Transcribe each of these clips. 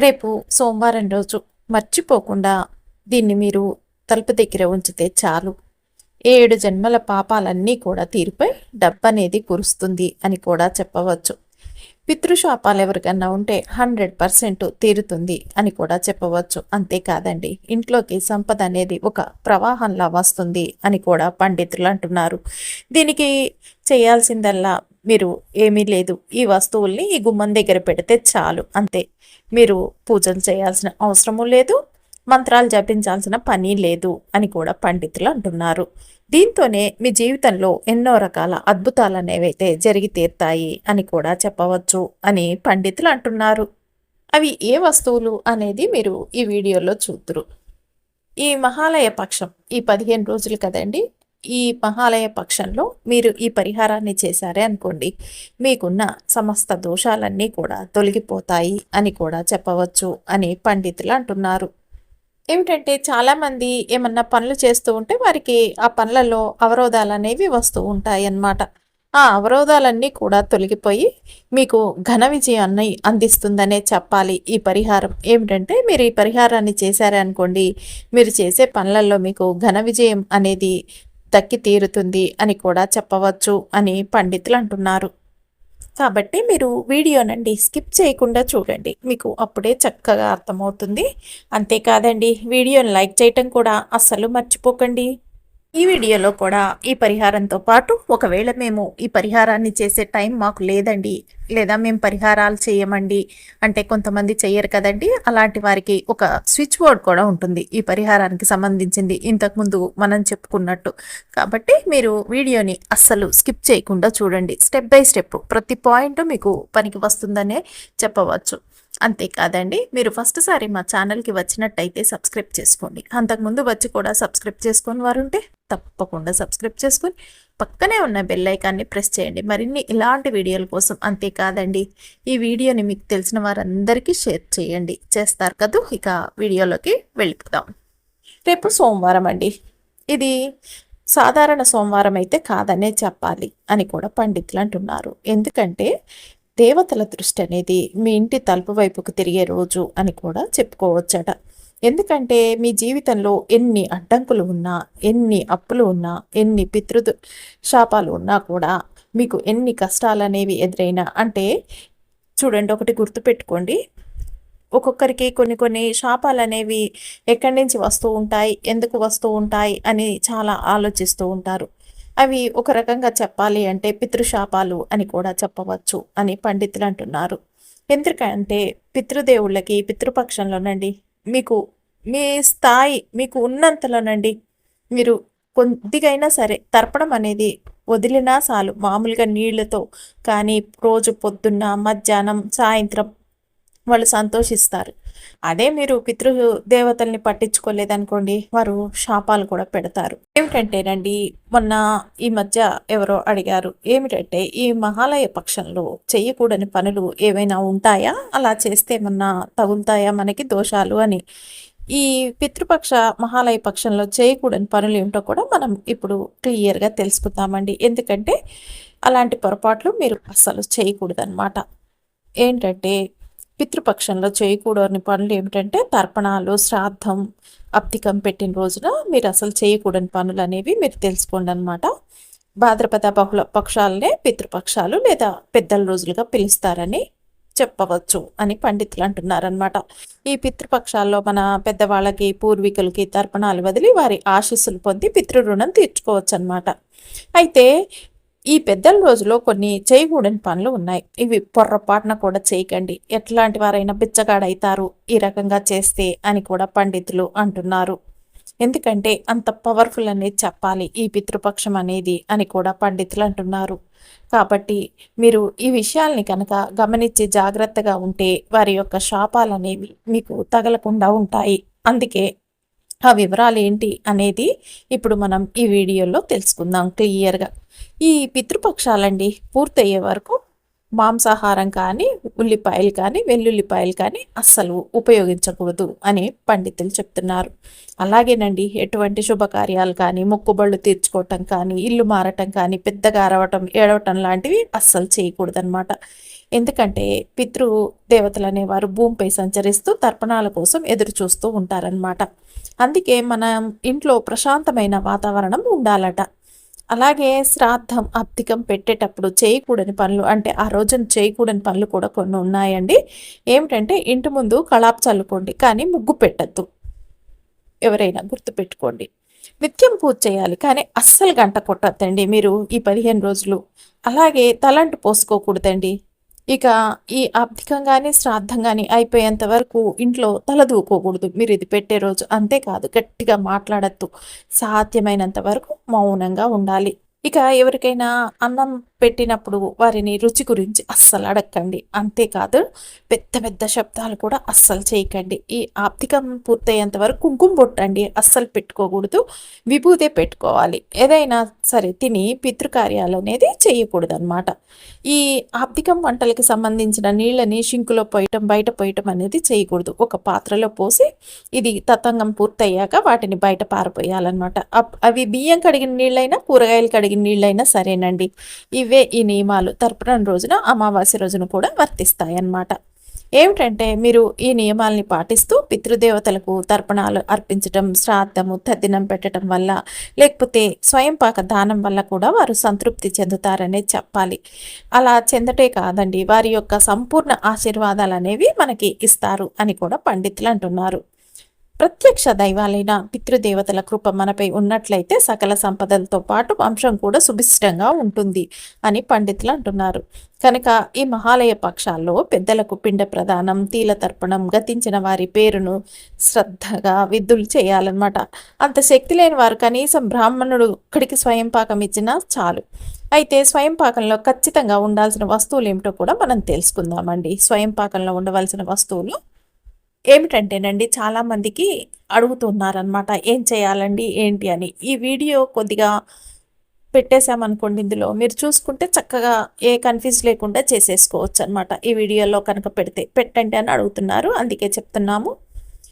రేపు సోమవారం రోజు మర్చిపోకుండా దీన్ని మీరు తలుపు దగ్గర ఉంచితే చాలు. ఏడు జన్మల పాపాలన్నీ కూడా తీరిపై డబ్బనేది కురుస్తుంది అని కూడా చెప్పవచ్చు. పితృశాపాలు ఎవరికన్నా ఉంటే హండ్రెడ్ పర్సెంట్ తీరుతుంది అని కూడా చెప్పవచ్చు. అంతేకాదండి ఇంట్లోకి సంపద అనేది ఒక ప్రవాహంలా వస్తుంది అని కూడా పండితులు అంటున్నారు. దీనికి చేయాల్సిందల్లా మీరు ఏమీ లేదు. ఈ వస్తువుల్ని ఈ గుమ్మం దగ్గర పెడితే చాలు. అంతే. మీరు పూజలు చేయాల్సిన అవసరము లేదు. మంత్రాలు జపించాల్సిన పని లేదు అని కూడా పండితులు అంటున్నారు. దీంతోనే మీ జీవితంలో ఎన్నో రకాల అద్భుతాలు అనేవైతే జరిగి తీరుతాయి అని కూడా చెప్పవచ్చు అని పండితులు అంటున్నారు. అవి ఏ వస్తువులు అనేది మీరు ఈ వీడియోలో చూద్దరు. ఈ మహాలయ పక్షం ఈ పదిహేను రోజులు కదండి? ఈ మహాలయ పక్షంలో మీరు ఈ పరిహారాన్ని చేశారే అనుకోండి మీకున్న సమస్త దోషాలన్నీ కూడా తొలగిపోతాయి అని కూడా చెప్పవచ్చు అని పండితులు అంటున్నారు. ఏమిటంటే చాలామంది ఏమన్నా పనులు చేస్తూ ఉంటే వారికి ఆ పనులలో అవరోధాలు అనేవి వస్తూ ఉంటాయి అన్నమాట ఆ అవరోధాలన్నీ కూడా తొలగిపోయి మీకు ఘన విజయాన్ని అందిస్తుందనే చెప్పాలి ఈ పరిహారం. ఏమిటంటే మీరు ఈ పరిహారాన్ని చేశారే అనుకోండి మీరు చేసే పనులలో మీకు ఘన విజయం అనేది దక్కి తీరుతుంది అని కూడా చెప్పవచ్చు అని పండితులు అంటున్నారు. కాబట్టి మీరు వీడియోనండి స్కిప్ చేయకుండా చూడండి. మీకు అప్పుడే చక్కగా అర్థమవుతుంది. అంతేకాదండి వీడియోని లైక్ చేయటం కూడా అస్సలు మర్చిపోకండి. ఈ వీడియోలో కూడా ఈ పరిహారంతో పాటు ఒకవేళ మేము ఈ పరిహారాన్ని చేసే టైం మాకు లేదండి లేదా మేము పరిహారాలు చేయమండి అంటే కొంతమంది చెయ్యరు కదండి అలాంటి వారికి ఒక స్విచ్ బోర్డ్ కూడా ఉంటుంది ఈ పరిహారానికి సంబంధించింది. ఇంతకుముందు మనం చెప్పుకున్నట్టు. కాబట్టి మీరు వీడియోని అస్సలు స్కిప్ చేయకుండా చూడండి. స్టెప్ బై స్టెప్ ప్రతి పాయింట్ మీకు పనికి వస్తుందనే చెప్పవచ్చు. అంతేకాదండి మీరు ఫస్ట్ సారి మా ఛానల్కి వచ్చినట్టయితే సబ్స్క్రైబ్ చేసుకోండి. అంతకుముందు వచ్చి కూడా సబ్స్క్రైబ్ చేసుకొని వారు ఉంటే తప్పకుండా సబ్స్క్రైబ్ చేసుకొని పక్కనే ఉన్న బెల్ ఐకాన్ని ప్రెస్ చేయండి. మరిన్ని ఇలాంటి వీడియోల కోసం అంతేకాదండి ఈ వీడియోని మీకు తెలిసిన వారందరికీ షేర్ చేయండి. చేస్తారు కదూ? ఇక వీడియోలోకి వెళ్ళిపోదాం. రేపు సోమవారం అండి. ఇది సాధారణ సోమవారం అయితే కాదనే చెప్పాలి అని కూడా పండితులు అంటున్నారు. ఎందుకంటే దేవతల దృష్టి అనేది మీ ఇంటి తలుపు వైపుకు తిరిగే రోజు అని కూడా చెప్పుకోవచ్చట. ఎందుకంటే మీ జీవితంలో ఎన్ని అడ్డంకులు ఉన్నా ఎన్ని అప్పులు ఉన్నా ఎన్ని పితృ శాపాలు ఉన్నా కూడా మీకు ఎన్ని కష్టాలు అనేవి ఎదురైనా అంటే చూడండి ఒకటి గుర్తుపెట్టుకోండి. ఒక్కొక్కరికి కొన్ని కొన్ని శాపాలు అనేవి ఎక్కడి నుంచి వస్తూ ఉంటాయి ఎందుకు వస్తూ ఉంటాయి అని చాలా ఆలోచిస్తూ ఉంటారు. అవి ఒక రకంగా చెప్పాలి అంటే పితృశాపాలు అని కూడా చెప్పవచ్చు అని పండితులు అంటున్నారు. ఎందుకంటే పితృదేవుళ్ళకి పితృపక్షంలోనండి మీకు మీ స్థాయి మీకు ఉన్నంతలోనండి మీరు కొద్దిగైనా సరే తర్పణం అనేది వదిలినా చాలు. మామూలుగా నీళ్ళతో కానీ రోజు పొద్దున్న మధ్యాహ్నం సాయంత్రం వాళ్ళు సంతోషిస్తారు. అదే మీరు పితృ దేవతల్ని పట్టించుకోలేదనుకోండి వారు శాపాలు కూడా పెడతారు. ఏమిటంటేనండి మొన్న ఈ మధ్య ఎవరో అడిగారు ఏమిటంటే ఈ మహాలయ పక్షంలో చెయ్యకూడని పనులు ఏవైనా ఉంటాయా? అలా చేస్తే ఏమన్నా తగులుతాయా మనకి దోషాలు అని. ఈ పితృపక్ష మహాలయ పక్షంలో చేయకూడని పనులు ఏమిటో కూడా మనం ఇప్పుడు క్లియర్గా తెలుసుకుందామండి. ఎందుకంటే అలాంటి పొరపాట్లు మీరు అస్సలు చేయకూడదన్నమాట. ఏంటంటే పితృపక్షంలో చేయకూడని పనులు ఏమిటంటే తర్పణాలు శ్రాద్ధం అప్తికం పెట్టిన రోజున మీరు అసలు చేయకూడని పనులు అనేవి మీరు తెలుసుకోండి అనమాట భాద్రపద బహుళ పక్షాలనే పితృపక్షాలు లేదా పెద్దల రోజులుగా పిలుస్తారని చెప్పవచ్చు అని పండితులు అంటున్నారనమాట ఈ పితృపక్షాల్లో మన పెద్దవాళ్ళకి పూర్వీకులకి తర్పణాలు వదిలి వారి ఆశీస్సులు పొంది పితృ రుణం తీర్చుకోవచ్చు అనమాట అయితే ఈ పెద్దల రోజులో కొన్ని చేయకూడని పనులు ఉన్నాయి. ఇవి పొర్రపాటున కూడా చేయకండి. ఎట్లాంటి వారైనా బిచ్చగాడైతారు ఈ రకంగా చేస్తే అని కూడా పండితులు అంటున్నారు. ఎందుకంటే అంత పవర్ఫుల్ అనేది చెప్పాలి. ఈ పితృపక్షం అనేది అని కూడా పండితులు అంటున్నారు. కాబట్టి మీరు ఈ విషయాల్ని కనుక గమనించి జాగ్రత్తగా ఉంటే వారి యొక్క శాపాలు అనేవి మీకు తగలకుండా ఉంటాయి. అందుకే ఆ వివరాలు ఏంటి అనేది ఇప్పుడు మనం ఈ వీడియోలో తెలుసుకుందాం క్లియర్గా. ఈ పితృపక్షాలండి పూర్తయ్యే వరకు మాంసాహారం కానీ ఉల్లిపాయలు కానీ వెల్లుల్లిపాయలు కానీ అస్సలు ఉపయోగించకూడదు అని పండితులు చెప్తున్నారు. అలాగేనండి ఎటువంటి శుభకార్యాలు కానీ మొక్కుబళ్ళు తీర్చుకోవటం కానీ ఇల్లు మారటం కానీ పెద్దగా అరవటం ఏడవటం లాంటివి అస్సలు చేయకూడదనమాట ఎందుకంటే పితృ దేవతలు అనేవారు భూమిపై సంచరిస్తూ తర్పణాల కోసం ఎదురు చూస్తూ ఉంటారనమాట అందుకే మనం ఇంట్లో ప్రశాంతమైన వాతావరణం ఉండాలట. అలాగే శ్రాద్ధం అబ్దికం పెట్టేటప్పుడు చేయకూడని పనులు అంటే ఆ రోజున చేయకూడని పనులు కూడా కొన్ని ఉన్నాయండి. ఏమిటంటే ఇంటి ముందు కళాపు చల్లుకోండి కానీ ముగ్గు పెట్టద్దు. ఎవరైనా గుర్తుపెట్టుకోండి. నిత్యం పూజ చేయాలి కానీ అస్సలు గంట కొట్టద్దండి. మీరు ఈ పదిహేను రోజులు అలాగే తలంటు పోసుకోకూడదండి. ఇక ఈ ఆర్థికం కానీ శ్రాద్ధం కానీ అయిపోయేంత వరకు ఇంట్లో తలదూకోకూడదు మీరు ఇది పెట్టే రోజు అంతేకాదు గట్టిగా మాట్లాడద్దు. సాధ్యమైనంత వరకు మౌనంగా ఉండాలి. ఇక ఎవరికైనా అన్నం పెట్టినప్పుడు వారిని రుచి గురించి అస్సలు అడగండి అంతేకాదు పెద్ద పెద్ద శబ్దాలు కూడా అస్సలు చేయకండి. ఈ ఆప్తికం పూర్తయ్యేంత వరకు కుంకుమ పొట్టండి అస్సలు పెట్టుకోకూడదు. విభూతే పెట్టుకోవాలి. ఏదైనా సరే తిని పితృకార్యాలు అనేది చేయకూడదు అనమాట ఈ ఆప్తికం వంటలకి సంబంధించిన నీళ్ళని షింకులో పోయటం బయట పోయటం అనేది చేయకూడదు. ఒక పాత్రలో పోసి ఇది తతంగం పూర్తయ్యాక వాటిని బయట పారపోయాలన్నమాట. అవి బియ్యం కడిగిన నీళ్ళైనా కూరగాయలు కడిగిన నీళ్ళైనా సరేనండి. ఈ ఇవే ఈ నియమాలు తర్పణం రోజున అమావాస్య రోజున కూడా వర్తిస్తాయి అన్నమాట ఏమిటంటే మీరు ఈ నియమాల్ని పాటిస్తూ పితృదేవతలకు తర్పణాలు అర్పించటం శ్రాద్ధము తద్దినం పెట్టడం వల్ల లేకపోతే స్వయంపాక దానం వల్ల కూడా వారు సంతృప్తి చెందుతారనే చెప్పాలి. అలా చెందటే కాదండి వారి యొక్క సంపూర్ణ ఆశీర్వాదాలు అనేవి మనకి ఇస్తారు అని కూడా పండితులు అంటున్నారు. ప్రత్యక్ష దైవాలైన పితృదేవతల కృప మనపై ఉన్నట్లయితే సకల సంపదలతో పాటు వంశం కూడా సుభిష్టంగా ఉంటుంది అని పండితులు అంటున్నారు. కనుక ఈ మహాలయ పక్షాల్లో పెద్దలకు పిండ ప్రదానం తీల తర్పణం గతించిన వారి పేరును శ్రద్ధగా విద్దులు చేయాలన్నమాట. అంత శక్తి లేని వారు కనీసం బ్రాహ్మణుడు ఇక్కడికి స్వయం పాకం ఇచ్చినా చాలు. అయితే స్వయం పాకంలో ఖచ్చితంగా ఉండాల్సిన వస్తువులు ఏమిటో కూడా మనం తెలుసుకుందామండి. స్వయం పాకంలో ఉండవలసిన వస్తువులు ఏమిటంటేనండి చాలామందికి అడుగుతున్నారనమాట ఏం చేయాలండి? ఏంటి? అని. ఈ వీడియో కొద్దిగా పెట్టేశామనుకోండి ఇందులో మీరు చూసుకుంటే చక్కగా ఏ కన్ఫ్యూజ్ లేకుండా చేసేసుకోవచ్చు అనమాట ఈ వీడియోలో కనుక పెడితే పెట్టండి అని అడుగుతున్నారు. అందుకే చెప్తున్నాము.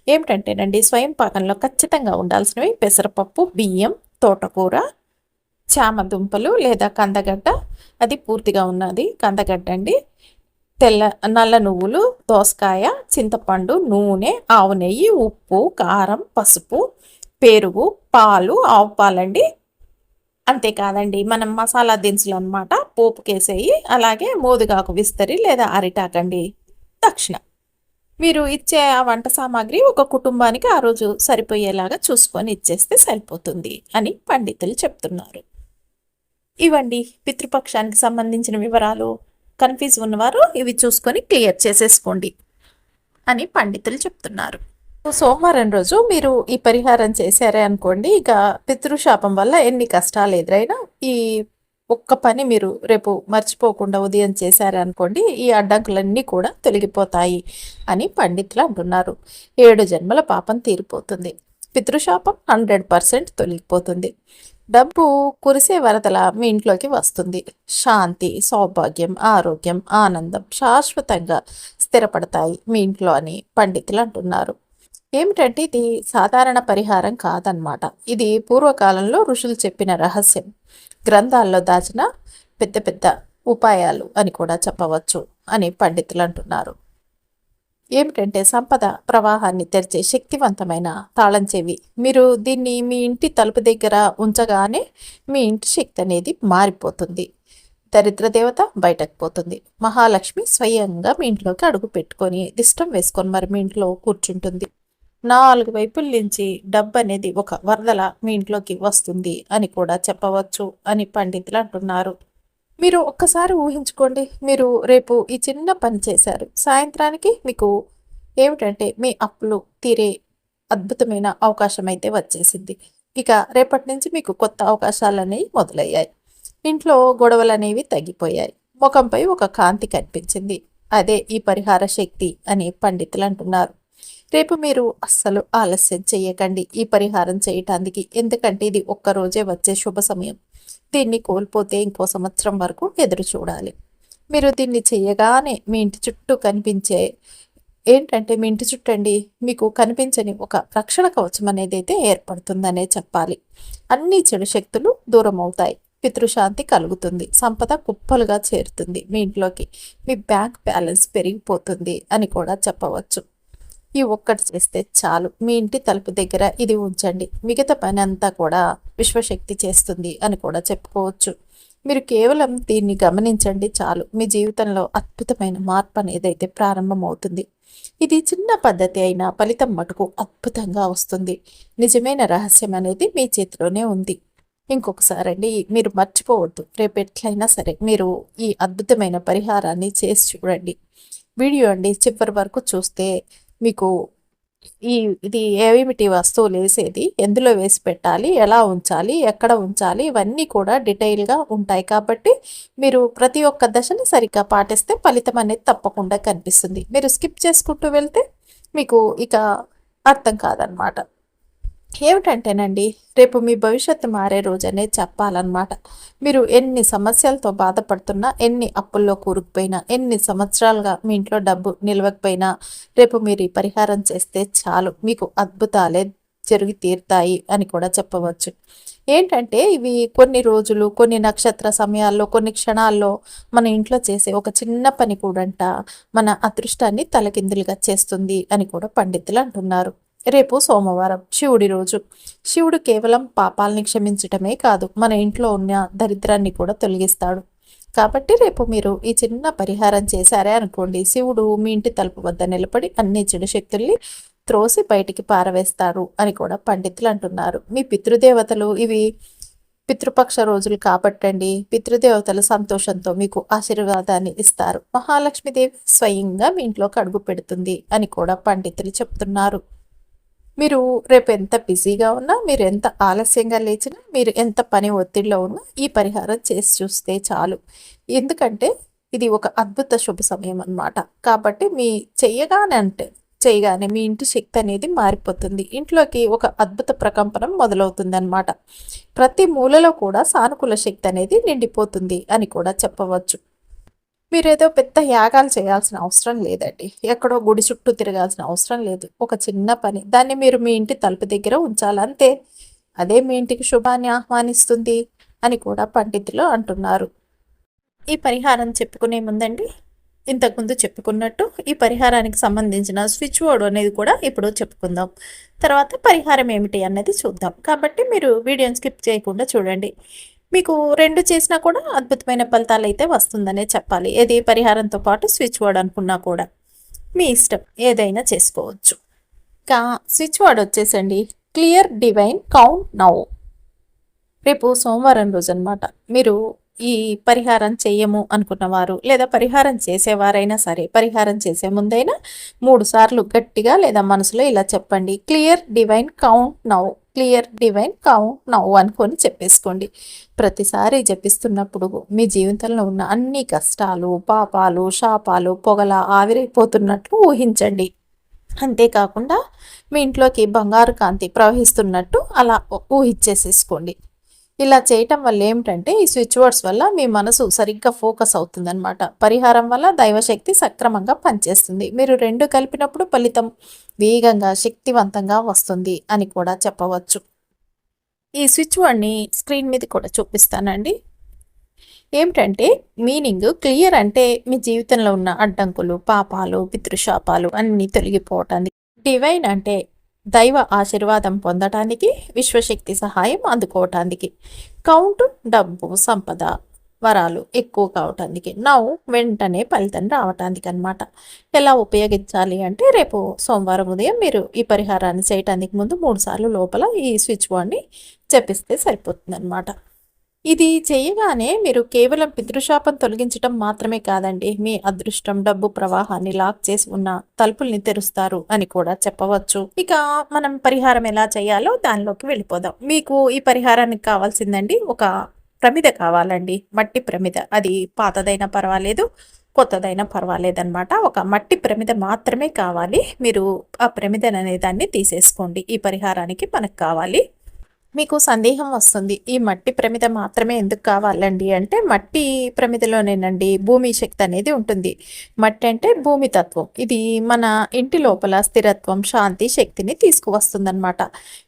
ఏమిటంటేనండి స్వయం పాకంలో ఖచ్చితంగా ఉండాల్సినవి పెసరపప్పు బియ్యం తోటకూర చామ దుంపలు లేదా కందగడ్డ. అది పూర్తిగా ఉన్నది కందగడ్డ అండి. తెల్ల నల్ల నువ్వులు దోసకాయ చింతపండు నూనె ఆవు నెయ్యి ఉప్పు కారం పసుపు పెరుగు పాలు ఆవు పాలండి. అంతేకాదండి మనం మసాలా దినుసులు అనమాట పోపుకేసేయి అలాగే మోదుగాకు విస్తరి లేదా అరిటాకండి. దక్షిణ మీరు ఇచ్చే ఆ వంట సామాగ్రి ఒక కుటుంబానికి ఆ రోజు సరిపోయేలాగా చూసుకొని ఇచ్చేస్తే సరిపోతుంది అని పండితులు చెప్తున్నారు. ఇవండి పితృపక్షానికి సంబంధించిన వివరాలు. కన్ఫ్యూజ్ ఉన్నవారు ఇవి చూసుకొని క్లియర్ చేసేసుకోండి అని పండితులు చెప్తున్నారు. సోమవారం రోజు మీరు ఈ పరిహారం చేశారే అనుకోండి ఇక పితృశాపం వల్ల ఎన్ని కష్టాలు ఎదురైనా ఈ ఒక్క పని మీరు రేపు మర్చిపోకుండా ఉదయం చేశారే అనుకోండి ఈ అడ్డంకులన్నీ కూడా తొలగిపోతాయి అని పండితులు అంటున్నారు. ఏడు జన్మల పాపం తీరిపోతుంది. పితృశాపం హండ్రెడ్ పర్సెంట్ తొలగిపోతుంది. డబ్బు కురిసే వరదల మీ ఇంట్లోకి వస్తుంది. శాంతి సౌభాగ్యం ఆరోగ్యం ఆనందం శాశ్వతంగా స్థిరపడతాయి మీ ఇంట్లో అని పండితులు అంటున్నారు. ఏమిటంటే ఇది సాధారణ పరిహారం కాదనమాట ఇది పూర్వకాలంలో ఋషులు చెప్పిన రహస్యం. గ్రంథాల్లో దాచిన పెద్ద పెద్ద ఉపాయాలు అని కూడా చెప్పవచ్చు అని పండితులు అంటున్నారు. ఏమిటంటే సంపద ప్రవాహాన్ని తెరిచే శక్తివంతమైన తాళం చెవి మీరు దీన్ని మీ ఇంటి తలుపు దగ్గర ఉంచగానే మీ ఇంటి శక్తి అనేది మారిపోతుంది. దరిద్ర దేవత బయటకు పోతుంది. మహాలక్ష్మి స్వయంగా మీ ఇంట్లోకి అడుగు పెట్టుకొని దిష్టం వేసుకొని మరి మీ ఇంట్లో కూర్చుంటుంది. నాలుగు వైపుల నుంచి డబ్బు అనేది ఒక వరదల మీ ఇంట్లోకి వస్తుంది అని కూడా చెప్పవచ్చు అని పండితులు అంటున్నారు. మీరు ఒక్కసారి ఊహించుకోండి మీరు రేపు ఈ చిన్న పని చేశారు. సాయంత్రానికి మీకు ఏమిటంటే మీ అప్పులు తీరే అద్భుతమైన అవకాశం అయితే వచ్చేసింది. ఇక రేపటి నుంచి మీకు కొత్త అవకాశాలు అనేవి మొదలయ్యాయి. ఇంట్లో గొడవలు అనేవి తగ్గిపోయాయి. ముఖంపై ఒక కాంతి కనిపించింది. అదే ఈ పరిహార శక్తి అని పండితులు అంటున్నారు. రేపు మీరు అస్సలు ఆలస్యం చేయకండి ఈ పరిహారం చేయటానికి. ఎందుకంటే ఇది ఒక్కరోజే వచ్చే శుభ సమయం. దీన్ని కోల్పోతే ఇంకో సంవత్సరం వరకు ఎదురు చూడాలి. మీరు దీన్ని చేయగానే మీ ఇంటి చుట్టూ కనిపించే ఏంటంటే మీ ఇంటి చుట్టండి మీకు కనిపించని ఒక రక్షణ కవచం అనేది అయితే ఏర్పడుతుందనే చెప్పాలి. అన్ని చెడు శక్తులు దూరం అవుతాయి. పితృశాంతి కలుగుతుంది. సంపద కుప్పలుగా చేరుతుంది మీ ఇంట్లోకి. మీ బ్యాంక్ బ్యాలెన్స్ పెరిగిపోతుంది అని కూడా చెప్పవచ్చు. ఈ ఒక్కటి చేస్తే చాలు. మీ ఇంటి తలుపు దగ్గర ఇది ఉంచండి. మిగతా పని అంతా కూడా విశ్వశక్తి చేస్తుంది అని కూడా చెప్పుకోవచ్చు. మీరు కేవలం దీన్ని గమనించండి చాలు. మీ జీవితంలో అద్భుతమైన మార్పు అనేది అయితే ప్రారంభమవుతుంది. ఇది చిన్న పద్ధతి అయినా ఫలితం మటుకు అద్భుతంగా వస్తుంది. నిజమైన రహస్యం అనేది మీ చేతిలోనే ఉంది. ఇంకొకసారి అండి మీరు మర్చిపోవద్దు. రేపు ఎట్లయినా సరే మీరు ఈ అద్భుతమైన పరిహారాన్ని చేసి చూడండి. వీడియో అండి చివరి వరకు చూస్తే మీకు ఈ ఇది ఏమిటి వస్తువులు వేసేది ఎందులో వేసి పెట్టాలి ఎలా ఉంచాలి ఎక్కడ ఉంచాలి ఇవన్నీ కూడా డీటెయిల్గా ఉంటాయి. కాబట్టి మీరు ప్రతి ఒక్క దశని సరిగ్గా పాటిస్తే ఫలితం అనేది తప్పకుండా కనిపిస్తుంది. మీరు స్కిప్ చేసుకుంటూ వెళ్తే మీకు ఇక అర్థం కాదనమాట. ఏమిటంటేనండి రేపు మీ భవిష్యత్తు మారే రోజనే చెప్పాలన్నమాట. మీరు ఎన్ని సమస్యలతో బాధపడుతున్నా ఎన్ని అప్పుల్లో కూరుకుపోయినా ఎన్ని సంవత్సరాలుగా మీ ఇంట్లో డబ్బు నిలవకపోయినా రేపు మీరు పరిహారం చేస్తే చాలు. మీకు అద్భుతాలే జరిగి తీరుతాయి అని కూడా చెప్పవచ్చు. ఏంటంటే ఇవి కొన్ని రోజులు కొన్ని నక్షత్ర సమయాల్లో కొన్ని క్షణాల్లో మన ఇంట్లో చేసే ఒక చిన్న పని కూడంట మన అదృష్టాన్ని తలకిందులుగా చేస్తుంది అని కూడా పండితులు అంటున్నారు. రేపు సోమవారం. శివుడి రోజు. శివుడు కేవలం పాపాలని క్షమించటమే కాదు మన ఇంట్లో ఉన్న దరిద్రాన్ని కూడా తొలగిస్తాడు. కాబట్టి రేపు మీరు ఈ చిన్న పరిహారం చేశారే అనుకోండి. శివుడు మీ ఇంటి తలుపు వద్ద నిలబడి అన్ని చెడు శక్తుల్ని త్రోసి బయటికి పారవేస్తారు అని కూడా పండితులు అంటున్నారు. మీ పితృదేవతలు ఇవి పితృపక్ష రోజులు కాబట్టండి. పితృదేవతలు సంతోషంతో మీకు ఆశీర్వాదాన్ని ఇస్తారు. మహాలక్ష్మీదేవి స్వయంగా మీ ఇంట్లోకి అడుగు పెడుతుంది అని కూడా పండితులు చెప్తున్నారు. మీరు రేపు ఎంత బిజీగా ఉన్నా మీరు ఎంత ఆలస్యంగా లేచినా మీరు ఎంత పని ఒత్తిడిలో ఉన్నా ఈ పరిహారం చేసి చూస్తే చాలు. ఎందుకంటే ఇది ఒక అద్భుత శుభ సమయం అన్నమాట. కాబట్టి మీ చెయ్యగానే అంటే చేయగానే మీ ఇంటి శక్తి అనేది మారిపోతుంది. ఇంట్లోకి ఒక అద్భుత ప్రకంపనం మొదలవుతుంది అనమాట ప్రతి మూలలో కూడా సానుకూల శక్తి అనేది నిండిపోతుంది అని కూడా చెప్పవచ్చు. మీరేదో పెద్ద యాగాలు చేయాల్సిన అవసరం లేదండి. ఎక్కడో గుడి చుట్టూ తిరగాల్సిన అవసరం లేదు. ఒక చిన్న పని. దాన్ని మీరు మీ ఇంటి తలుపు దగ్గర ఉంచాలంతే. అదే మీ ఇంటికి శుభాన్ని ఆహ్వానిస్తుంది అని కూడా పండితులు అంటున్నారు. ఈ పరిహారం చెప్పుకునే ముందండి ఇంతకుముందు చెప్పుకున్నట్టు ఈ పరిహారానికి సంబంధించిన స్విచ్ బోర్డ్ అనేది కూడా ఇప్పుడు చెప్పుకుందాం. తర్వాత పరిహారం ఏమిటి అన్నది చూద్దాం. కాబట్టి మీరు వీడియోని స్కిప్ చేయకుండా చూడండి. మీకు రెండు చేసినా కూడా అద్భుతమైన ఫలితాలు అయితే వస్తుందనే చెప్పాలి. ఏది పరిహారంతో పాటు స్విచ్ వర్డ్ అనుకున్నా కూడా మీ ఇష్టం ఏదైనా చేసుకోవచ్చు. ఇంకా స్విచ్ వర్డ్ వచ్చేసండి. Clear divine count now. రేపు సోమవారం రోజు అనమాట మీరు ఈ పరిహారం చెయ్యము అనుకున్నవారు లేదా పరిహారం చేసేవారైనా సరే పరిహారం చేసే ముందైనా మూడు సార్లు గట్టిగా లేదా మనసులో ఇలా చెప్పండి. Clear divine count now. Clear divine count now అనుకొని చెప్పేసుకోండి. ప్రతిసారి జపిస్తున్నప్పుడు మీ జీవితంలో ఉన్న అన్ని కష్టాలు పాపాలు శాపాలు పొగల ఆవిరైపోతున్నట్లు ఊహించండి. అంతేకాకుండా మీ ఇంట్లోకి బంగారు కాంతి ప్రవహిస్తున్నట్టు అలా ఊహించేసేసుకోండి ఇలా చేయటం వల్ల ఏమిటంటే ఈ స్విచ్ వర్డ్స్ వల్ల మీ మనసు సరిగ్గా ఫోకస్ అవుతుందన్నమాట. పరిహారం వల్ల దైవశక్తి సక్రమంగా పనిచేస్తుంది. మీరు రెండు కలిపినప్పుడు ఫలితం వేగంగా శక్తివంతంగా వస్తుంది అని కూడా చెప్పవచ్చు. ఈ స్విచ్ వర్డ్ని స్క్రీన్ మీద కూడా చూపిస్తానండి. ఏమిటంటే మీనింగ్ క్లియర్ అంటే మీ జీవితంలో ఉన్న అడ్డంకులు పాపాలు పితృశాపాలు అన్నీ తొలగిపోవటానికి డివైన్ అంటే దైవ ఆశీర్వాదం పొందటానికి విశ్వశక్తి సహాయం అందుకోవటానికి కౌంట్ డబ్బు సంపద వరాలు ఎక్కువ కావటానికి నవ్వు వెంటనే ఫలితం రావటానికి అనమాట ఎలా ఉపయోగించాలి అంటే రేపు సోమవారం ఉదయం మీరు ఈ పరిహారాన్ని చేయటానికి ముందు మూడు సార్లు లోపల ఈ స్విచ్ బోర్డ్ని జపిస్తే సరిపోతుంది అనమాట ఇది చేయగానే మీరు కేవలం పితృశాపం తొలగించటం మాత్రమే కాదండి మీ అదృష్టం డబ్బు ప్రవాహాన్ని లాక్ చేసి ఉన్న తలుపుల్ని తెరుస్తారు అని కూడా చెప్పవచ్చు. ఇక మనం పరిహారం ఎలా చేయాలో దానిలోకి వెళ్ళిపోదాం. మీకు ఈ పరిహారానికి కావాల్సిందండి ఒక ప్రమిద కావాలండి. మట్టి ప్రమిద. అది పాతదైనా పర్వాలేదు కొత్తదైనా పర్వాలేదన్నమాట. ఒక మట్టి ప్రమిద మాత్రమే కావాలి. మీరు ఆ ప్రమిదననే దాన్ని తీసేసుకోండి. ఈ పరిహారానికి మనకు కావాలి. మీకు సందేహం వస్తుంది ఈ మట్టి ప్రమిద మాత్రమే ఎందుకు కావాలండి? అంటే మట్టి ప్రమిదలోనేనండి భూమి శక్తి అనేది ఉంటుంది. మట్టి అంటే భూమి తత్వం. ఇది మన ఇంటి లోపల స్థిరత్వం శాంతి శక్తిని తీసుకువస్తుందన్నమాట.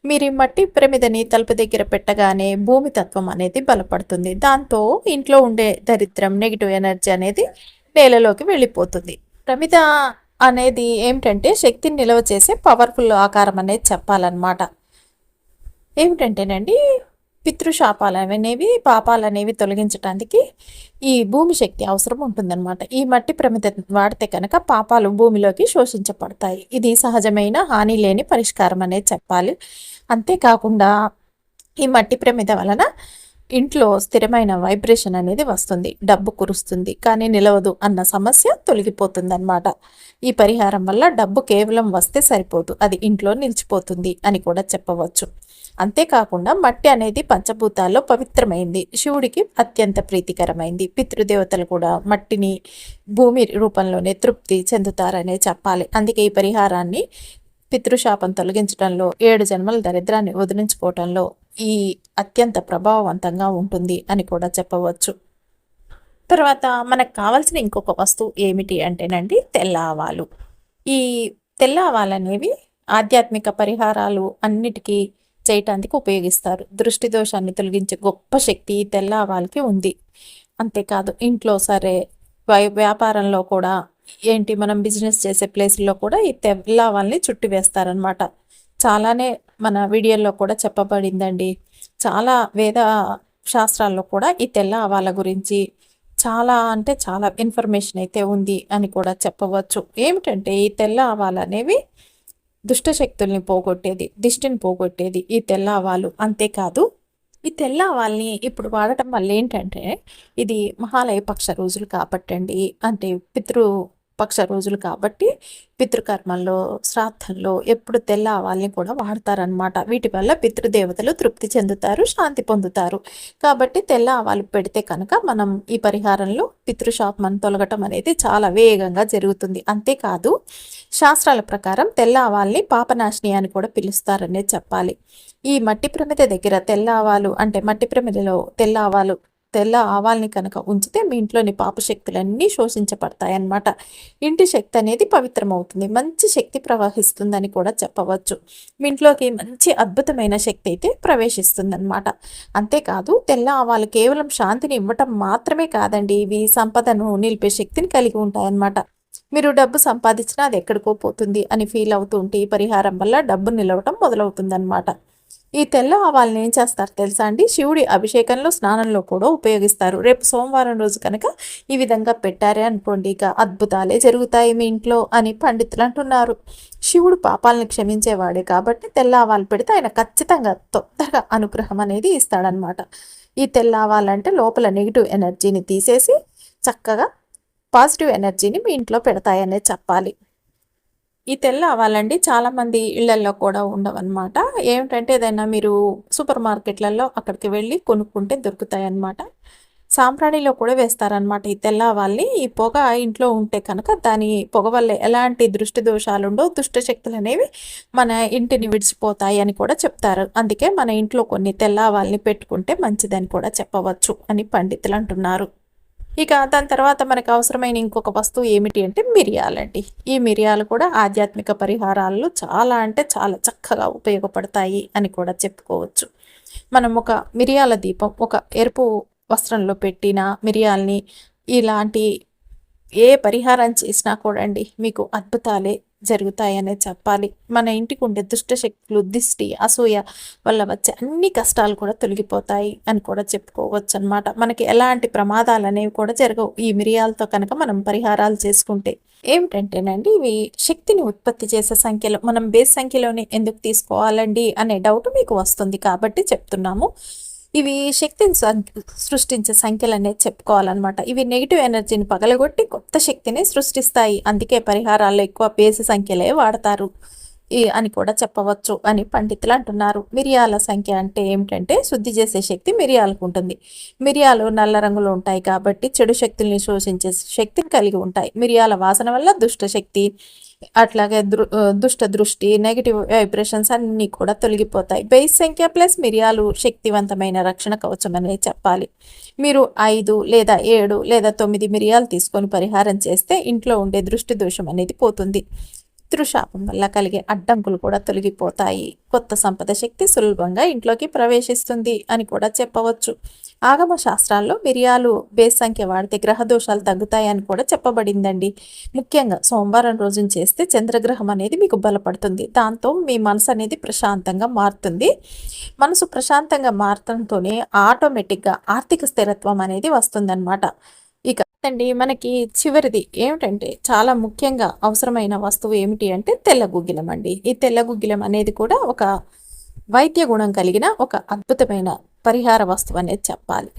మీరు ఈ మట్టి ప్రమిదని తలుపు దగ్గర పెట్టగానే భూమి తత్వం అనేది బలపడుతుంది. దాంతో ఇంట్లో ఉండే దరిద్రం నెగిటివ్ ఎనర్జీ అనేది నేలలోకి వెళ్ళిపోతుంది. ప్రమిద అనేది ఏమిటంటే శక్తిని నిల్వ చేసే పవర్ఫుల్ ఆకారం అనేది చెప్పాలన్నమాట. ఏమిటంటేనండి పితృశాపాలు అనేవి పాపాలు అనేవి తొలగించడానికి ఈ భూమి శక్తి అవసరం ఉంటుందన్నమాట. ఈ మట్టి ప్రమిత వాడితే కనుక పాపాలు భూమిలోకి శోషించబడతాయి. ఇది సహజమైన హాని లేని పరిష్కారం అనేది చెప్పాలి. అంతేకాకుండా ఈ మట్టి ప్రమిద వలన ఇంట్లో స్థిరమైన వైబ్రేషన్ అనేది వస్తుంది. డబ్బు కురుస్తుంది. కానీ నిలవదు అన్న సమస్య తొలగిపోతుందనమాట ఈ పరిహారం వల్ల డబ్బు కేవలం వస్తే సరిపోదు. అది ఇంట్లో నిలిచిపోతుంది అని కూడా చెప్పవచ్చు. అంతేకాకుండా మట్టి అనేది పంచభూతాల్లో పవిత్రమైంది. శివుడికి అత్యంత ప్రీతికరమైంది. పితృదేవతలు కూడా మట్టిని భూమి రూపంలోనే తృప్తి చెందుతారనే చెప్పాలి. అందుకే ఈ పరిహారాన్ని పితృశాపం తొలగించడంలో ఏడు జన్మల దరిద్రాన్ని వదిలించుకోవటంలో ఈ అత్యంత ప్రభావవంతంగా ఉంటుంది అని కూడా చెప్పవచ్చు. తర్వాత మనకు కావాల్సిన ఇంకొక వస్తువు ఏమిటి అంటేనండి తెల్ల ఆవాలు ఈ తెల్ల ఆవాలు అనేవి ఆధ్యాత్మిక పరిహారాలు అన్నిటికీ చేయటానికి ఉపయోగిస్తారు. దృష్టి దోషాన్ని తొలగించే గొప్ప శక్తి తెల్ల ఆవాలకి ఉంది. అంతేకాదు ఇంట్లో సరే వ్యాపారంలో కూడా ఏంటి మనం బిజినెస్ చేసే ప్లేస్లో కూడా ఈ తెల్ల ఆవాల్ని చుట్టి వేస్తారనమాట చాలానే మన వీడియోలో కూడా చెప్పబడిందండి. చాలా వేద శాస్త్రాల్లో కూడా ఈ తెల్ల ఆవాల గురించి చాలా అంటే చాలా ఇన్ఫర్మేషన్ అయితే ఉంది అని కూడా చెప్పవచ్చు. ఏమిటంటే ఈ తెల్ల ఆవాలు అనేవి దుష్టశక్తుల్ని పోగొట్టేది దిష్టిని పోగొట్టేది ఈ తెల్ల ఆవాలు అంతేకాదు ఈ తెల్ల ఆవాల్ని ఇప్పుడు వాడటం వల్ల ఏంటంటే ఇది మహాలయ పక్ష రోజులు కాబట్టండి. అంటే పితృ పక్ష రోజులు కాబట్టి పితృకర్మల్లో శ్రాద్ధంలో ఎప్పుడు తెల్ల ఆవాల్ని కూడా వాడతారనమాట వీటి వల్ల పితృదేవతలు తృప్తి చెందుతారు శాంతి పొందుతారు. కాబట్టి తెల్ల ఆవాలు పెడితే కనుక మనం ఈ పరిహారంలో పితృశాపం తొలగటం అనేది చాలా వేగంగా జరుగుతుంది. అంతేకాదు శాస్త్రాల ప్రకారం తెల్ల ఆవాల్ని పాపనాశిని అని కూడా పిలుస్తారనే చెప్పాలి. ఈ మట్టి ప్రమిద దగ్గర తెల్ల ఆవాలు అంటే మట్టి ప్రమిదలో తెల్ల ఆవాలు తెల్ల ఆవాల్ని కనుక ఉంచితే మీ ఇంట్లోని పాపశక్తులన్నీ శోషించబడతాయి అన్నమాట ఇంటి శక్తి అనేది పవిత్రమవుతుంది. మంచి శక్తి ప్రవహిస్తుందని కూడా చెప్పవచ్చు. మీ ఇంట్లోకి మంచి అద్భుతమైన శక్తి అయితే ప్రవేశిస్తుంది అనమాట అంతేకాదు తెల్ల ఆవాలు కేవలం శాంతిని ఇవ్వటం మాత్రమే కాదండి ఇవి సంపదను నిలిపే శక్తిని కలిగి ఉంటాయన్నమాట. మీరు డబ్బు సంపాదించినా అది ఎక్కడికో పోతుంది అని ఫీల్ అవుతూ ఉంటే ఈ పరిహారం వల్ల డబ్బు నిలవటం మొదలవుతుందన్నమాట. ఈ తెల్ల ఆవాలని ఏం చేస్తారు తెలుసా అండి? శివుడి అభిషేకంలో స్నానంలో కూడా ఉపయోగిస్తారు. రేపు సోమవారం రోజు కనుక ఈ విధంగా పెట్టారే అనుకోండి ఇక అద్భుతాలే జరుగుతాయి మీ ఇంట్లో అని పండితులు అంటున్నారు. శివుడు పాపాలను క్షమించేవాడే కాబట్టి తెల్ల ఆవాలు పెడితే ఆయన ఖచ్చితంగా తొందరగా అనుగ్రహం అనేది ఇస్తాడనమాట ఈ తెల్ల ఆవాలంటే లోపల నెగిటివ్ ఎనర్జీని తీసేసి చక్కగా పాజిటివ్ ఎనర్జీని మీ ఇంట్లో పెడతాయనే చెప్పాలి. ఈ తెల్ల ఆవాలండి చాలామంది ఇళ్ళల్లో కూడా ఉండవన్నమాట. ఏమిటంటే ఏదైనా మీరు సూపర్ మార్కెట్లలో అక్కడికి వెళ్ళి కొనుక్కుంటే దొరుకుతాయి అన్నమాట సాంబ్రాణిలో కూడా వేస్తారనమాట ఈ తెల్ల ఆవాల్ని. ఈ పొగ ఇంట్లో ఉంటే కనుక దాని పొగ వల్ల ఎలాంటి దృష్టి దోషాలు దుష్ట శక్తులు అనేవి మన ఇంటిని విడిచిపోతాయి అని కూడా చెప్తారు. అందుకే మన ఇంట్లో కొన్ని తెల్ల ఆవాల్ని పెట్టుకుంటే మంచిదని కూడా చెప్పవచ్చు అని పండితులు అంటున్నారు. ఇక దాని తర్వాత మనకు అవసరమైన ఇంకొక వస్తువు ఏమిటి అంటే మిరియాలండి ఈ మిరియాలు కూడా ఆధ్యాత్మిక పరిహారాల్లో చాలా అంటే చాలా చక్కగా ఉపయోగపడతాయి అని కూడా చెప్పుకోవచ్చు. మనం ఒక మిరియాల దీపం ఒక ఎరుపు వస్త్రంలో పెట్టిన మిరియాల్ని ఇలాంటి ఏ పరిహారం చేసినా కూడా అండి మీకు అద్భుతాలే జరుగుతాయనే చెప్పాలి. మన ఇంటికి ఉండే దుష్టశక్తులు దిష్టి అసూయ వల్ల వచ్చే అన్ని కష్టాలు కూడా తొలగిపోతాయి అని కూడా చెప్పుకోవచ్చు అనమాట మనకి ఎలాంటి ప్రమాదాలు అనేవి కూడా జరగవు. ఈ మిరియాలతో కనుక మనం పరిహారాలు చేసుకుంటే ఏమిటంటేనండి ఇవి శక్తిని ఉత్పత్తి చేసే సంఖ్యలో. మనం బేస్ సంఖ్యలోనే ఎందుకు తీసుకోవాలండి అనే డౌట్ మీకు వస్తుంది కాబట్టి చెప్తున్నాము. ఇవి శక్తిని సృష్టించే సంఖ్యలు అనేది చెప్పుకోవాలన్నమాట. ఇవి నెగిటివ్ ఎనర్జీని పగలగొట్టి కొత్త శక్తిని సృష్టిస్తాయి. అందుకే పరిహారాల్లో ఎక్కువ పేసి సంఖ్యలే వాడతారు. ఈ అని కూడా చెప్పవచ్చు అని పండితులు అంటున్నారు. మిరియాల సంఖ్య అంటే ఏమిటంటే శుద్ధి చేసే శక్తి మిరియాలకు ఉంటుంది. మిరియాలు నల్ల రంగులో ఉంటాయి కాబట్టి చెడు శక్తుల్ని శోషించే శక్తిని కలిగి ఉంటాయి. మిరియాల వాసన వల్ల దుష్ట శక్తి అట్లాగే దృ దుష్ట దృష్టి నెగిటివ్ వైబ్రేషన్స్ అన్నీ కూడా తొలగిపోతాయి. బేస్ సంఖ్య ప్లస్ మిరియాలు శక్తివంతమైన రక్షణ కవచం అనేది చెప్పాలి. మీరు ఐదు లేదా ఏడు లేదా తొమ్మిది మిరియాలు తీసుకొని పరిహారం చేస్తే ఇంట్లో ఉండే దృష్టి దోషం అనేది పోతుంది. పితృశాపం వల్ల కలిగే అడ్డంకులు కూడా తొలగిపోతాయి. కొత్త సంపద శక్తి సులభంగా ఇంట్లోకి ప్రవేశిస్తుంది అని కూడా చెప్పవచ్చు. ఆగమ శాస్త్రాల్లో మిరియాలు బేస్ సంఖ్య వాడితే గ్రహ దోషాలు తగ్గుతాయని కూడా చెప్పబడిందండి. ముఖ్యంగా సోమవారం రోజున చేస్తే చంద్రగ్రహం అనేది మీకు బలపడుతుంది. దాంతో మీ మనసు అనేది ప్రశాంతంగా మారుతుంది. మనసు ప్రశాంతంగా మారటంతోనే ఆటోమేటిక్గా ఆర్థిక స్థిరత్వం అనేది వస్తుందన్నమాట. అండి మనకి చివరిది ఏమిటంటే చాలా ముఖ్యంగా అవసరమైన వస్తువు ఏమిటి అంటే తెల్ల గుగ్గిలం అండి. ఈ తెల్ల గుగ్గిలం అనేది కూడా ఒక వైద్య గుణం కలిగిన ఒక అద్భుతమైన పరిహార వస్తువు అనేది చెప్పాలి.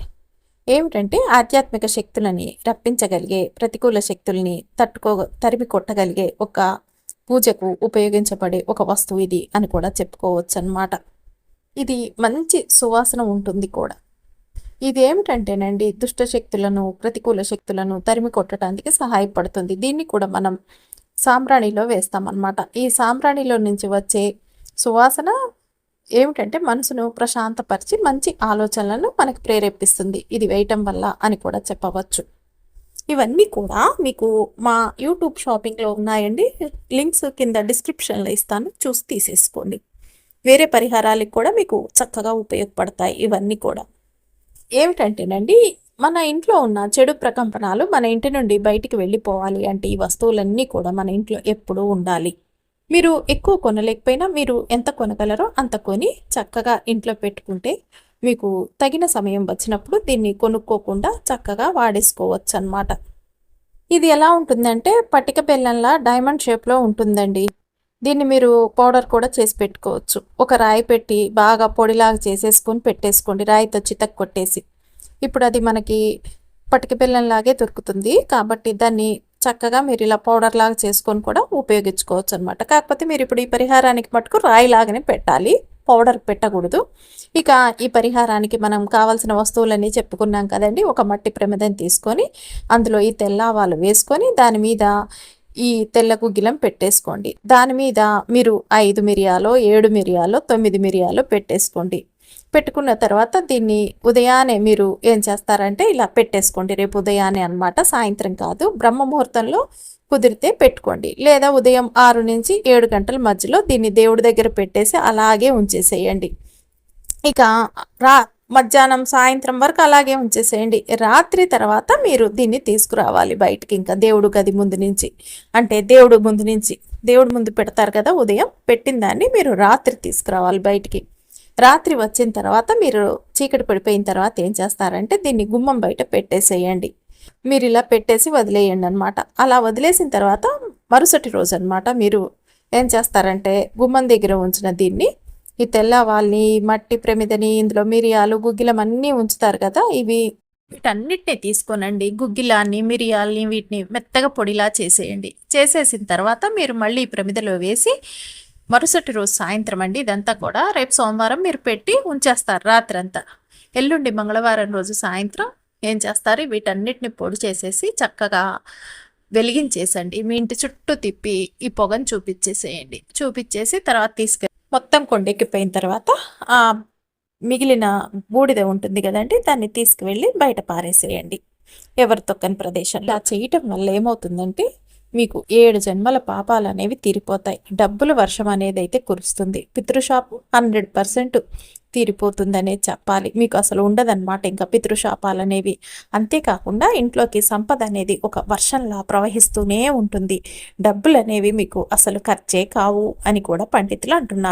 ఏమిటంటే ఆధ్యాత్మిక శక్తులని రప్పించగలిగే ప్రతికూల శక్తుల్ని తట్టుకో తరిమి కొట్టగలిగే ఒక పూజకు ఉపయోగించబడే ఒక వస్తువు ఇది అని కూడా చెప్పుకోవచ్చు అనమాట ఇది మంచి సువాసన ఉంటుంది కూడా. ఇది ఏమిటంటేనండి దుష్ట శక్తులను ప్రతికూల శక్తులను తరిమి కొట్టడానికి సహాయపడుతుంది. దీన్ని కూడా మనం సాంబ్రాణిలో వేస్తామన్నమాట. ఈ సాంబ్రాణిలో నుంచి వచ్చే సువాసన ఏమిటంటే మనసును ప్రశాంతపరిచి మంచి ఆలోచనలను మనకు ప్రేరేపిస్తుంది. ఇది వేయటం వల్ల అని కూడా చెప్పవచ్చు. ఇవన్నీ కూడా మీకు మా యూట్యూబ్ షాపింగ్లో ఉన్నాయండి. లింక్స్ కింద డిస్క్రిప్షన్లో ఇస్తాను. చూసి తీసేసుకోండి. వేరే పరిహారాలకు కూడా మీకు చక్కగా ఉపయోగపడతాయి ఇవన్నీ కూడా. ఏమిటంటేనండి మన ఇంట్లో ఉన్న చెడు ప్రకంపనాలు మన ఇంటి నుండి బయటికి వెళ్ళిపోవాలి అంటే ఈ వస్తువులన్నీ కూడా మన ఇంట్లో ఎప్పుడూ ఉండాలి. మీరు ఎక్కువ కొనలేకపోయినా మీరు ఎంత కొనగలరో అంత కొని చక్కగా ఇంట్లో పెట్టుకుంటే మీకు తగిన సమయం వచ్చినప్పుడు దీన్ని కొనుక్కోకుండా చక్కగా వాడేసుకోవచ్చు అనమాట ఇది ఎలా ఉంటుందంటే పట్టిక బెల్లంలా డైమండ్ షేప్లో ఉంటుందండి. దీన్ని మీరు పౌడర్ కూడా చేసి పెట్టుకోవచ్చు. ఒక రాయి పెట్టి బాగా పొడిలాగా చేసేసుకొని పెట్టేసుకోండి. రాయితో చితక్ కొట్టేసి. ఇప్పుడు అది మనకి పటిక బెల్లంలాగే దొరుకుతుంది. కాబట్టి దాన్ని చక్కగా మీరు ఇలా పౌడర్ లాగా చేసుకొని కూడా ఉపయోగించుకోవచ్చు అనమాట కాకపోతే మీరు ఇప్పుడు ఈ పరిహారానికి మటుకు రాయిలాగానే పెట్టాలి. పౌడర్ పెట్టకూడదు. ఇక ఈ పరిహారానికి మనం కావాల్సిన వస్తువులన్నీ చెప్పుకున్నాం కదండి. ఒక మట్టి ప్రమిదం తీసుకొని అందులో ఈ తెల్లావాలు వేసుకొని దాని మీద ఈ తెల్ల గుగ్గిలం పెట్టేసుకోండి. దాని మీద మీరు ఐదు మిరియాలో ఏడు మిరియాలో తొమ్మిది మిరియాలో పెట్టేసుకోండి. పెట్టుకున్న తర్వాత దీన్ని ఉదయాన్నే మీరు ఏం చేస్తారంటే ఇలా పెట్టేసుకోండి. రేపు ఉదయాన్నే అనమాట సాయంత్రం కాదు బ్రహ్మ ముహూర్తంలో కుదిరితే పెట్టుకోండి. లేదా ఉదయం ఆరు నుంచి ఏడు గంటల మధ్యలో దీన్ని దేవుడి దగ్గర పెట్టేసి అలాగే ఉంచేసేయండి. ఇక రా మధ్యాహ్నం సాయంత్రం వరకు అలాగే ఉంచేసేయండి. రాత్రి తర్వాత మీరు దీన్ని తీసుకురావాలి బయటికి. ఇంకా దేవుడు గది ముందు నుంచి అంటే దేవుడు ముందు నుంచి దేవుడు ముందు పెడతారు కదా ఉదయం పెట్టిన దాన్ని మీరు రాత్రి తీసుకురావాలి బయటికి. రాత్రి వచ్చిన తర్వాత మీరు చీకటి పడిపోయిన తర్వాత ఏం చేస్తారంటే దీన్ని గుమ్మం బయట పెట్టేసేయండి. మీరు ఇలా పెట్టేసి వదిలేయండి అనమాట అలా వదిలేసిన తర్వాత మరుసటి రోజు అనమాట మీరు ఏం చేస్తారంటే గుమ్మం దగ్గర ఉంచిన దీన్ని ఈ తెల్లవాళ్ళని మట్టి ప్రమిదని ఇందులో మిరియాలు గుగ్గిలం అన్నీ ఉంచుతారు కదా ఇవి వీటన్నిటిని తీసుకోనండి. గుగ్గిలాన్ని మిరియాలని వీటిని మెత్తగా పొడిలా చేసేయండి. చేసేసిన తర్వాత మీరు మళ్ళీ ప్రమిదలో వేసి మరుసటి రోజు సాయంత్రం అండి ఇదంతా కూడా రేపు సోమవారం మీరు పెట్టి ఉంచేస్తారు రాత్రి అంతా ఎల్లుండి మంగళవారం రోజు సాయంత్రం ఏం చేస్తారు? వీటన్నిటిని పొడి చేసేసి చక్కగా వెలిగించేసండి. మీ ఇంటి చుట్టూ తిప్పి ఈ పొగను చూపించేసేయండి. చూపించేసి తర్వాత తీసుకెళ్ళి మొత్తం కొండెక్కిపోయిన తర్వాత ఆ మిగిలిన బూడిద ఉంటుంది కదండి దాన్ని తీసుకువెళ్ళి బయట పారేసేయండి. ఎవరి తొక్కని ప్రదేశం. ఇలా చేయటం వల్ల ఏమవుతుందంటే మీకు ఏడు జన్మల పాపాలు అనేవి తీరిపోతాయి. డబ్బుల వర్షం అనేది అయితే కురుస్తుంది. పితృశాపం హండ్రెడ్ పర్సెంట్ తీరిపోతుందనే చెప్పాలి. మీకు అసలు ఉండదన్నమాట ఇంకా పితృశాపాలు అనేవి. అంతేకాకుండా ఇంట్లోకి సంపద అనేది ఒక వర్షంలా ప్రవహిస్తూనే ఉంటుంది. డబ్బులు అనేవి మీకు అసలు ఖర్చే కావు అని కూడా పండితులు అంటున్నారు.